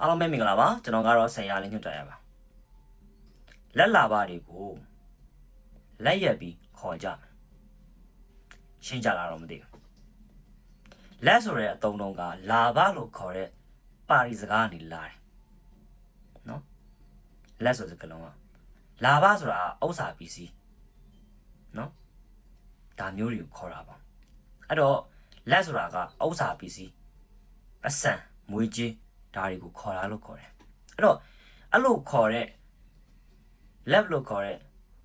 အားလုံးပဲမင်္ဂလာပါကျွန်တော်ကတော့ဆရာလေးညွှန်ကြားရပါလက်လာပါတွေကိုလက်ရက်ပြီးခေါ်ကြမယ်ရှင်းကြလားတော့မသိဘူးလက်ဆိုတဲ့အတုံးတုံးကလာပါလို့ခေါ်တဲ့ပါရီစကားကနေလာတယ်နော်လက်ဆိုစကလုံးကလာပါဆိုတာဥစ္စာပစ္စည်းနော်ဒါမျိုးတွေကိုခေါ်တာပါအဲ့တော့လက်ဆိုတာကဥစ္စာပစ္စည်းပတ်စံမွေးကြီး ဒါတွေကိုခေါ်တာလို့ခေါ်တယ်အဲ့တော့အဲ့လိုခေါ်တဲ့ lab လို့ခေါ်တဲ့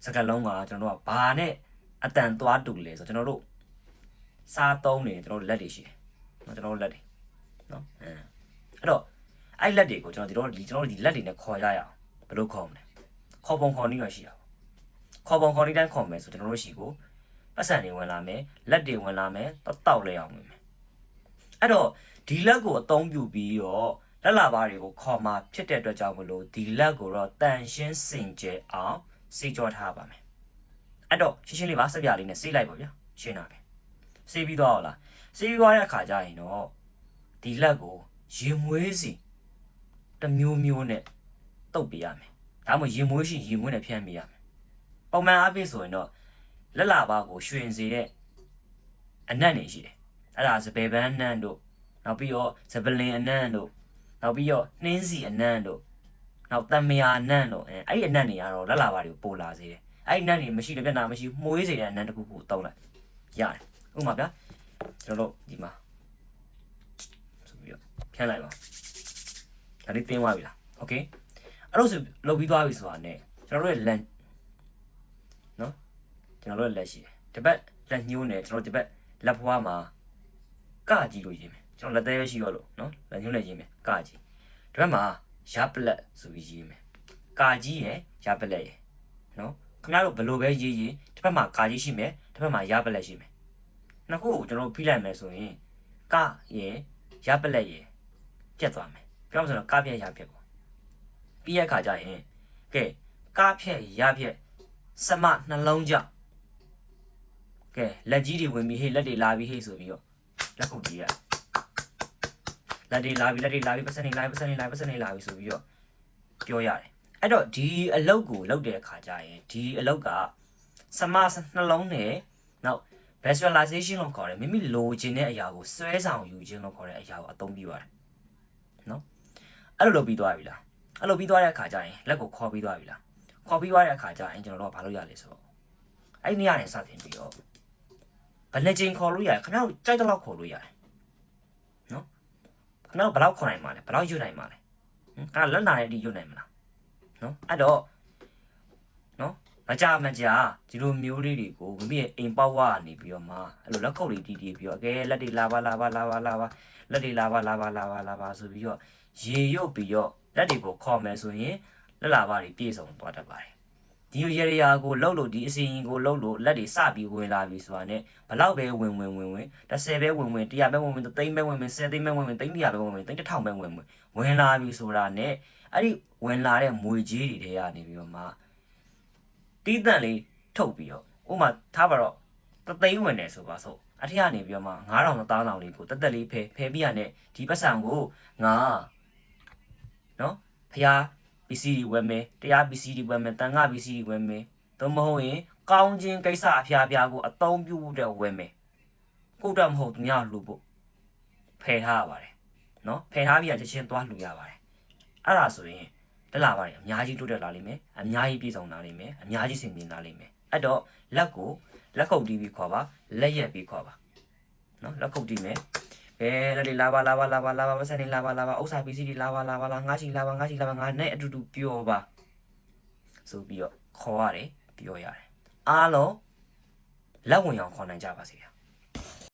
စကားလုံးကကျွန်တော်တို့ကဘာနဲ့အတန်သွားတူလဲဆိုတော့ကျွန်တော်တို့စားသုံးနေကျွန်တော်တို့လက်တွေရှိတယ်နော်ကျွန်တော်တို့လက်တွေနော်အဲအဲ့တော့အဲ့လက်တွေကိုကျွန်တော်ဒီတော့ဒီကျွန်တော်တို့ဒီလက်တွေနဲ့ခေါ်ရရအောင်ဘယ်လိုခေါ်မလဲခေါ်ပုံခေါ်နည်းရရှိရအောင်ခေါ်ပုံခေါ်နည်းတိုင်းခေါ်မယ်ဆိုကျွန်တော်တို့ရှိကိုပတ်စံတွေဝင်လာမယ်လက်တွေဝင်လာမယ်တော့တောက်လဲအောင်ဝင်မယ်အဲ့တော့ဒီလက်ကိုအသုံးပြုပြီးတော့ လက်လာပါတွေကိုခေါ်มาဖြစ်တဲ့အတွက်ကြောင့်မလို့ဒီလက်ကိုတော့တန်ရှင်းစင်ကြယ်အောင်စေးကြောထားပါမယ်အဲ့တော့ရှင်းရှင်းလေးပါစပြလေးနဲ့စေးလိုက်ပါဗျာရှင်းတာပဲစေးပြီးတော့ဟုတ်လားစေးပြီးသွားတဲ့အခါကျရင်တော့ဒီလက်ကိုရင်မွေးစီတစ်မျိုးမျိုးနဲ့တုပ်ပြရမယ်ဒါမှမဟုတ်ရင်မွေးရှိရင်မွေးနဲ့ဖြန်းပြရမယ်ပုံမှန်အားဖြင့်ဆိုရင်တော့လက်လာပါကိုရွှင်စေတဲ့အနက်နေရှိတယ်အဲ့ဒါစပယ်ပန်းနန်းတို့နောက်ပြီးတော့စပလင်အနန်းတို့ နောက်ပြီးတော့နှင်းစီအနန်းတို့နောက်တံမယာအနန်းတို့အဲအဲ့ဒီအနန်းတွေကတော့လက်လာပါတွေကိုပိုလာစေတယ်အဲ့ဒီအနန်းတွေမရှိတဲ့ပြဿနာမရှိမှုေးစေတဲ့အနန်းတစ်ခုကိုတောင်းလိုက်ရတယ်ဥပမာဗျာကျွန်တော်တို့ဒီမှာဆိုပြီးတော့ဖြန်းလိုက်ပါဒါလေးတင်းသွားပြီလားโอเคအဲ့လိုဆိုလုပ်ပြီးသွားပြီဆိုတာ ਨੇ ကျွန်တော်တို့ရဲ့လက်နော်ကျွန်တော်တို့ရဲ့လက်ရှိတယ်ဒီဘက်လက်ညှိုးနဲ့ကျွန်တော်ဒီဘက်လက်ဖွားမှာကကြည့်လို့ရေးမယ် ကျွန်တော်လက်သေးပဲရှိရောလို့နော်လက်ညှိုးနဲ့ရေးမယ်ကကြည့်ဒီဘက်မှာရပလက်ဆိုပြီးရေးမယ်ကာကြီးရယ်ရပလက်ရယ်နော်ခင်ဗျားတို့ဘယ်လိုပဲရေးရေးတစ်ဖက်မှာကာကြီးရှိမယ်တစ်ဖက်မှာရပလက်ရှိမယ်နှစ်ခုကိုကျွန်တော်ဖိလိုက်မယ်ဆိုရင်ကရယ်ရပလက်ရယ်ပြတ်သွားမယ်ပြောမှဆိုတော့ကပြက်ရပြက်ပေါ့ပြီးရခါကျရင်ကဲကဖြက်ရဖြက်စမနှလုံးကြောင့်ကဲလက်ကြီးတွေဝင်ပြီးဟေးလက်တွေလာပြီးဟေးဆိုပြီးတော့လက်ခုပ်ကြီးရ လက်တွေလာပြီးလက်တွေလာပြီးပတ်စံနေလာပြီးပတ်စံနေလာပြီးပတ်စံနေလာပြီးဆိုပြီးတော့ပြောရတယ်အဲ့တော့ဒီအလုတ်ကိုလုတ်တဲ့အခါကျရင်ဒီအလုတ်ကစမနှလုံးနဲ့နောက် visualization လို့ခေါ်တယ်မိမိလိုချင်တဲ့အရာကိုစွဲဆောင်ယူခြင်းလို့ခေါ်တဲ့အရာကိုအသုံးပြုရတယ်နော်အဲ့လိုလုပ်ပြီးသွားပြီလားအဲ့လိုပြီးသွားတဲ့အခါကျရင်လက်ကိုခေါ်ပြီးသွားပြီလားခေါ်ပြီးသွားတဲ့အခါကျရင်ကျွန်တော်တို့ကဘာလုပ်ရလဲဆိုတော့အဲ့ဒီနေရာနဲ့စတင်ပြီးတော့ဘယ်နှချိန်ခေါ်လို့ရလဲခဏကြိုက်တဲ့လောက်ခေါ်လို့ရတယ်နော် ခဏဘယ်လောက်ခေါ်နိုင်မှာလဲဘယ်လောက်ယူနိုင်မှာလဲဟင်ခဏလက်နာတဲ့အထိယူနိုင်မလားနော်အဲ့တော့နော်မကြမကြဒီလိုမျိုးလေးတွေကိုမိမိရဲ့အိမ်ပေါက်ဝကနေပြီးတော့မှအဲ့လိုလက်ခုပ်လေးတီးတီးပြီးတော့အကဲလက်တွေလာပါလာပါလာပါလာပါလက်တွေလာပါလာပါလာပါလာပါဆိုပြီးတော့ရေရုပ်ပြီးတော့လက်တွေကိုခေါ်မယ်ဆိုရင်လက်လာပါတွေပြည့်စုံသွားတတ်ပါတယ် ဒီရရရာကိုလှုပ်လို့ဒီအစီရင်ကိုလှုပ်လို့လက်တွေစပြီးဝင်လာပြီဆိုတာနဲ့ဘလောက်ပဲဝင်ဝင်ဝင်ဝင်30ပဲဝင်ဝင်100ပဲဝင်ဝင်3သိန်းပဲဝင်ဝင်10သိန်းပဲဝင်ဝင်300ပဲဝင်ဝင်3000ပဲဝင်ဝင်ဝင်လာပြီဆိုတာနဲ့အဲ့ဒီဝင်လာတဲ့မွေကြီးတွေထဲကနေပြီးတော့မှတီးတန့်လေးထုတ်ပြီးတော့ဥမာထားပါတော့တသိန်းဝင်တယ်ဆိုပါစို့အထက်ကနေပြီးတော့မှ9000 1000လေးကိုတက်တက်လေးဖယ်ဖယ်ပြီးရတဲ့ဒီပတ်စံကိုငါနော်ဖျား ပစ္စည်းတွေဝယ်မယ်တရားပစ္စည်းတွေဝယ်မယ်တန်ခါပစ္စည်းတွေဝယ်မယ်သို့မဟုတ်ရင်ကောင်းခြင်းကိစ္စအဖျားဖျားကိုအသုံးပြုတဲ့ဝယ်မယ်ကိုတော့မဟုတ်သူများလူဖို့ဖယ်ထားရပါတယ်နော်ဖယ်ထားပြီးရချက်ချင်းသွားလှူရပါတယ်အဲ့ဒါဆိုရင်တက်လာပါတယ်အများကြီးတိုးတက်လာလိမ့်မယ်အများကြီးပြည့်စုံလာလိမ့်မယ်အများကြီးစင်မြင်လာလိမ့်မယ်အဲ့တော့လက်ကိုလက်ခုပ်တီးပြီးခေါ်ပါလက်ရက်ပြီးခေါ်ပါနော်လက်ခုပ်တီးမယ် ဘယ်လက်တွေလာပါလာပါလာပါလာပါပတ်စံတွေလာပါလာပါဥစ္စာပစ္စည်းတွေလာပါလာပါလာငါးချီလာပါငါးချီလာပါငါနဲ့အတူတူပြောပါဆိုပြီးတော့ခေါ်ရတယ်ပြောရတယ်အားလုံးလက်ဝင်အောင်ခေါ်နိုင်ကြပါစေဗျာ